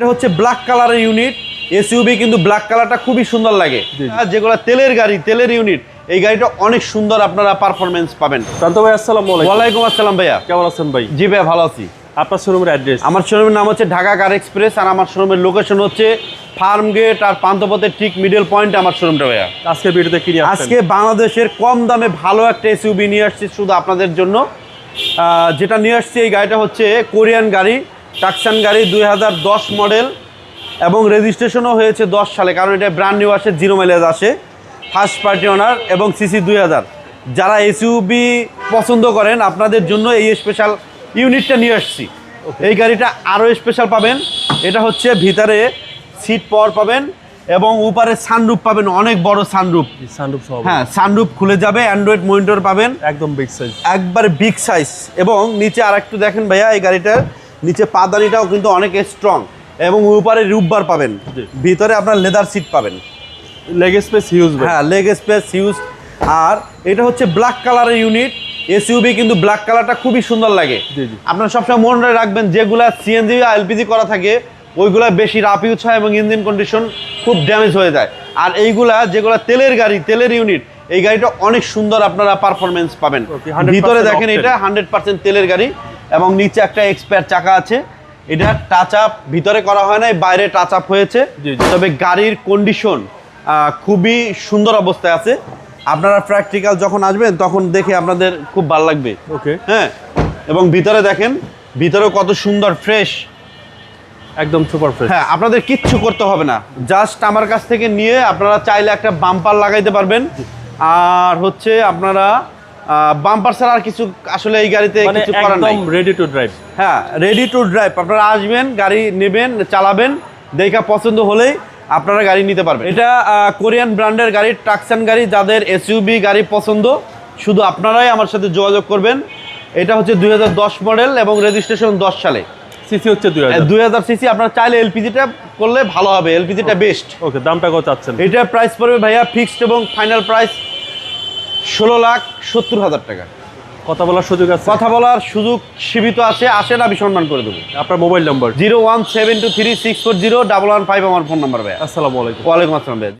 এটা হচ্ছে ব্ল্যাক কালারের ইউনিট এসইউবি কিন্তু ব্ল্যাক কালারটা খুবই সুন্দর লাগে। আর যেগুলো তেলের গাড়ি তেলের ইউনিট এই গাড়িটা অনেক সুন্দর আপনারা পারফরমেন্স পাবেন। প্রান্ত ভাই আসসালামু আলাইকুম। ওয়ালাইকুম আসসালাম ভাইয়া। কেমন আছেন ভাই? জি ভাইয়া ভালো আছি। আপনার শোরুমের অ্যাড্রেস আমার শোরুমের নাম হচ্ছে ঢাকা কার এক্সপ্রেস আর আমার শোরুমের লোকেশন হচ্ছে ফার্ম গেট আর পান্তপথের ঠিক মিডল পয়েন্ট আমার শোরুমটা ভাইয়া। আজকে ভিডিওতে কি আজকে বাংলাদেশের কম দামে ভালো একটা এসইউবি নিয়ে আসছি শুধু আপনাদের জন্য। যেটা নিয়ে আসছি এই গাড়িটা হচ্ছে কোরিয়ান গাড়ি। টাকসান গাড়ি দুই হাজার দশ মডেল এবং রেজিস্ট্রেশনও হয়েছে দশ সালে কারণ এটা ব্র্যান্ড নিউ আসে জিরো মাইলেজ আসে। ফার্স্ট পার্টি ওনার এবং সিসি দুই হাজার। যারা এসইউবি পছন্দ করেন আপনাদের জন্য এই স্পেশাল ইউনিটটা নিয়ে আসছি। এই গাড়িটা আরও স্পেশাল পাবেন। এটা হচ্ছে ভিতরে সিট পাওয়ার পাবেন এবং উপরে সানরুফ পাবেন অনেক বড় সানরুফ সানরুফ সহ হ্যাঁ সানরুফ খুলে যাবে অ্যান্ড্রয়েড মনিটর পাবেন। একদম বিগ সাইজ একবার বিগ সাইজ এবং নিচে আর একটু দেখেন ভাইয়া এই গাড়িটার নিচে পাদানিটাও কিন্তু অনেক স্ট্রং এবং উপরে রুববার পাবেন। ভিতরে আপনার লেদার সিট পাবেন। লেগ স্পেস হিউজ হ্যাঁ লেগ স্পেস ইউজ আর এটা হচ্ছে ব্ল্যাক কালারের ইউনিট এসইউবি কিন্তু ব্ল্যাক কালারটা খুবই সুন্দর লাগে। আপনারা সবসময় মনে রাখবেন যেগুলা সিএনজি আর এলপিজি করা থাকে ওইগুলা বেশি রাপ ইউজ হয় এবং ইঞ্জিন কন্ডিশন খুব ড্যামেজ হয়ে যায়। আর এইগুলা যেগুলা তেলের গাড়ি তেলের ইউনিট এই গাড়িটা অনেক সুন্দর আপনারা পারফরমেন্স পাবেন। ভিতরে দেখেন এটা হান্ড্রেড পার্সেন্ট তেলের গাড়ি। এবং নিচে একটা এক্সপায়ার চাকা আছে। এটা টাচ আপ ভিতরে করা হয় নাই বাইরে টাচ আপ হয়েছে। তবে গাড়ির কন্ডিশন খুবই সুন্দর অবস্থায় আছে। আপনারা প্র্যাকটিক্যাল যখন আসবেন তখন দেখে আপনাদের খুব ভালো লাগবে। ওকে হ্যাঁ? এবং ভিতরে দেখেন ভিতরেও কত সুন্দর ফ্রেশ একদম সুপার ফ্রেশ হ্যাঁ আপনাদের কিচ্ছু করতে হবে না। জাস্ট আমার কাছ থেকে নিয়ে আপনারা চাইলে একটা বাম্পার লাগাইতে পারবেন। আর হচ্ছে আপনারা বাম্পার ছাড়া আর কিছু আসলে এই গাড়িতে মানে কিছু করার নাই। একদম রেডি টু ড্রাইভ হ্যাঁ রেডি টু ড্রাইভ আপনারা আসবেন গাড়ি নেবেন চালাবেন দেখা পছন্দ হলেই আপনারা গাড়ি নিতে পারবেন। এটা কোরিয়ান ব্র্যান্ডের গাড়ি ট্রাকশন গাড়ি যাদের এসইউবি গাড়ি পছন্দ শুধু আপনারাই আমার সাথে যোগাযোগ করবেন। এটা হচ্ছে দুই হাজার দশ মডেল এবং রেজিস্ট্রেশন দশ সালে। সিসি হচ্ছে দুই হাজার। দুই হাজার সিসি আপনারা চাইলে এলপিজিটা করলে ভালো হবে এলপিজিটা বেস্ট ওকে দামটা কত চাচ্ছেন? এটা প্রাইস পড়বে ভাইয়া ফিক্সড এবং ফাইনাল প্রাইস ষোলো লাখ সত্তর হাজার টাকা। কথা বলার সুযোগ আছে? কথা বলার সুযোগ সীমিত আছে আসেন আমি সম্মান করে দেবো। আপনার mobile number? Zero one seven two three six four zero double one five আমার ফোন নাম্বার ভাই আসসালামু আলাইকুম। ওয়ালাইকুম আসসালাম ভাইয়া।